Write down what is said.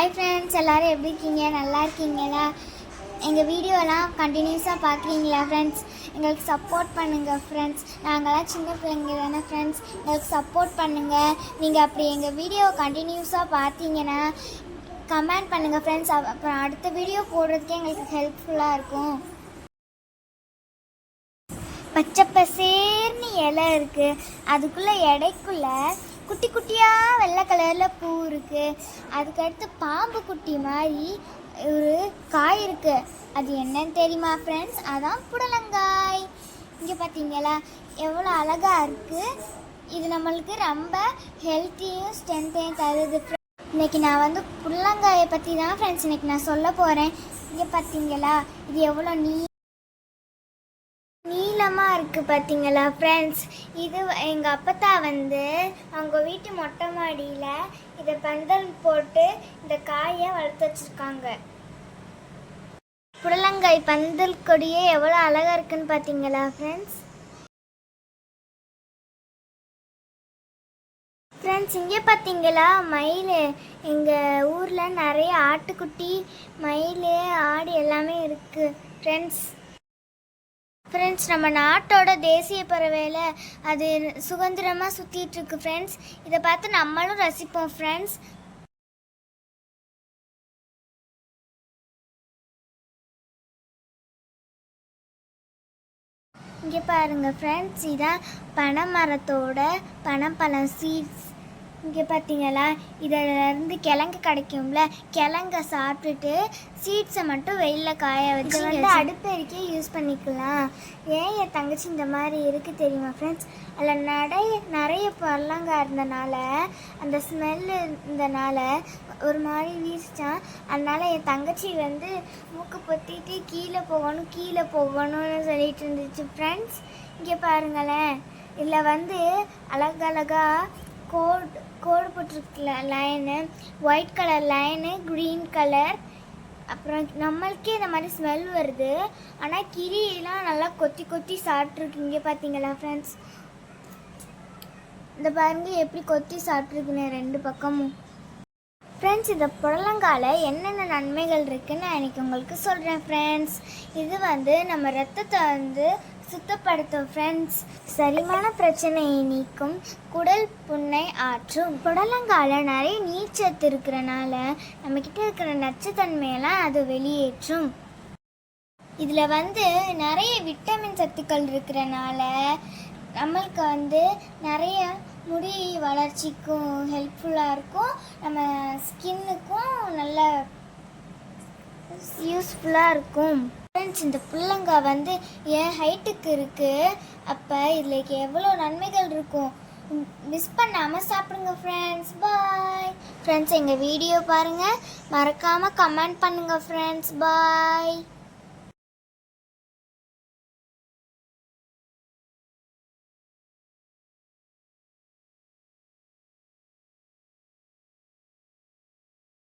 Hi friends எல்லோரும் எப்படி இருக்கீங்க? நல்லா இருக்கீங்களா? எங்கள் வீடியோலாம் கண்டினியூஸாக பார்க்குறீங்களா ஃப்ரெண்ட்ஸ் எங்களுக்கு சப்போர்ட் பண்ணுங்கள் ஃப்ரெண்ட்ஸ் நாங்களாம் சின்ன பிள்ளைங்க தானே ஃப்ரெண்ட்ஸ் எங்களுக்கு சப்போர்ட் பண்ணுங்கள் நீங்கள் அப்படி எங்கள் வீடியோவை கண்டினியூஸாக பார்த்தீங்கன்னா கமெண்ட் பண்ணுங்கள் ஃப்ரெண்ட்ஸ் அப்புறம் அடுத்த வீடியோ போடுறதுக்கே எங்களுக்கு ஹெல்ப்ஃபுல்லாக இருக்கும். பச்சை பசேர்னு இலை இருக்குது அதுக்குள்ளே எடைக்குள்ள குட்டி குட்டியாக வெள்ளை கலரில் பூ இருக்குது அதுக்கடுத்து பாம்பு குட்டி மாதிரி ஒரு காய் இருக்குது அது என்னன்னு தெரியுமா ஃப்ரெண்ட்ஸ் அதான் புடலங்காய். இங்கே பார்த்தீங்களா எவ்வளோ அழகாக இருக்குது இது நம்மளுக்கு ரொம்ப ஹெல்த்தியும் ஸ்ட்ரென்த்தையும் தருது இன்றைக்கி இன்னைக்கு நான் வந்து புடலங்காயை பற்றி தான் ஃப்ரெண்ட்ஸ் இன்றைக்கி நான் சொல்ல போகிறேன் இங்கே பார்த்தீங்களா இது எவ்வளோ நீ நீளமாக இருக்குது பார்த்தீங்களா ஃப்ரெண்ட்ஸ் இது எங்கள் அப்பத்தா வந்து அவங்க வீட்டு மொட்டை மாடியில் இதை பந்தல் போட்டு இந்த காயை வளர்த்து வச்சுருக்காங்க. புடலங்காய் பந்தல் கொடியே எவ்வளோ அழகாக இருக்குன்னு பார்த்தீங்களா ஃப்ரெண்ட்ஸ் ஃப்ரெண்ட்ஸ் இங்கே பார்த்தீங்களா மயில். எங்கள் ஊரில் நிறைய ஆட்டுக்குட்டி மயில் ஆடு எல்லாமே இருக்குது ஃப்ரெண்ட்ஸ் ஃப்ரெண்ட்ஸ் நம்ம நாட்டோட தேசிய பறவையில் அது சுதந்திரமாக சுற்றிட்டு இருக்கு ஃப்ரெண்ட்ஸ் இதை பார்த்து நம்மளும் ரசிப்போம் ஃப்ரெண்ட்ஸ் இங்கே பாருங்க ஃப்ரெண்ட்ஸ் இதான் பனைமரத்தோட பனப்பழம் சீட்ஸ் இங்கே பார்த்தீங்களா இதிலேருந்து கிழங்கு கிடைக்கும்ல கிழங்க சாப்பிட்டுட்டு சீட்ஸை மட்டும் வெயிலில் காய வச்சு வந்து அடுப்பெருக்கே யூஸ் பண்ணிக்கலாம். ஏன் என் தங்கச்சி இந்த மாதிரி இருக்குது தெரியுமா ஃப்ரெண்ட்ஸ் அதில் நிறைய நிறைய பழங்க இருந்தனால அந்த ஸ்மெல்லு இருந்தனால ஒரு மாதிரி வீசிச்சான் அதனால என் தங்கச்சி வந்து மூக்கு பொத்திட்டு கீழே போகணும் கீழே போகணும்னு சொல்லிட்டு இருந்துச்சு ஃப்ரெண்ட்ஸ் இங்கே பாருங்களேன். இதில் வந்து அழகழகா கோட் கோடு போட்டிருக்குல line white colour line green colour அப்புறம் நம்மளுக்கே இந்த மாதிரி ஸ்மெல் வருது. ஆனால் கிரியெல்லாம் நல்லா கொத்தி கொத்தி சாப்பிட்ருக்கீங்க பார்த்தீங்களா ஃப்ரெண்ட்ஸ் இந்த பாருங்க எப்படி கொத்தி சாப்பிட்ருக்குன்னு ரெண்டு பக்கமும். ஃப்ரெண்ட்ஸ் இந்த புடலங்கால என்னென்ன நன்மைகள் இருக்குன்னு நான் இன்றைக்கி உங்களுக்கு சொல்கிறேன் ஃப்ரெண்ட்ஸ் இது வந்து நம்ம ரத்தத்தை வந்து சுத்தப்படுத்தும் ஃப்ரெண்ட்ஸ் சரிமான பிரச்சனையை நீக்கும் குடல் புண்ணை ஆற்றும். புடலங்கால நிறைய நீர்ச்சத்து இருக்கிறனால நம்மக்கிட்ட இருக்கிற நச்சுத்தன்மையெல்லாம் அது வெளியேற்றும். இதில் வந்து நிறைய விட்டமின் சத்துக்கள் இருக்கிறனால நம்மளுக்கு வந்து நிறைய முடி வளர்ச்சிக்கும் ஹெல்ப்ஃபுல்லாக இருக்கும். நம்ம ஸ்கின்னுக்கும் நல்ல யூஸ்ஃபுல்லாக இருக்கும். ஃப்ரெண்ட்ஸ் இந்த புள்ளங்காய் வந்து என் ஹைட்டுக்கு இருக்குது அப்போ இதில் எவ்வளோ நன்மைகள் இருக்கும்? மிஸ் பண்ணாமல் சாப்பிடுங்க ஃப்ரெண்ட்ஸ் பாய் ஃப்ரெண்ட்ஸ் எங்கள் வீடியோ பாருங்கள் மறக்காமல் கமெண்ட் பண்ணுங்கள் ஃப்ரெண்ட்ஸ் பாய்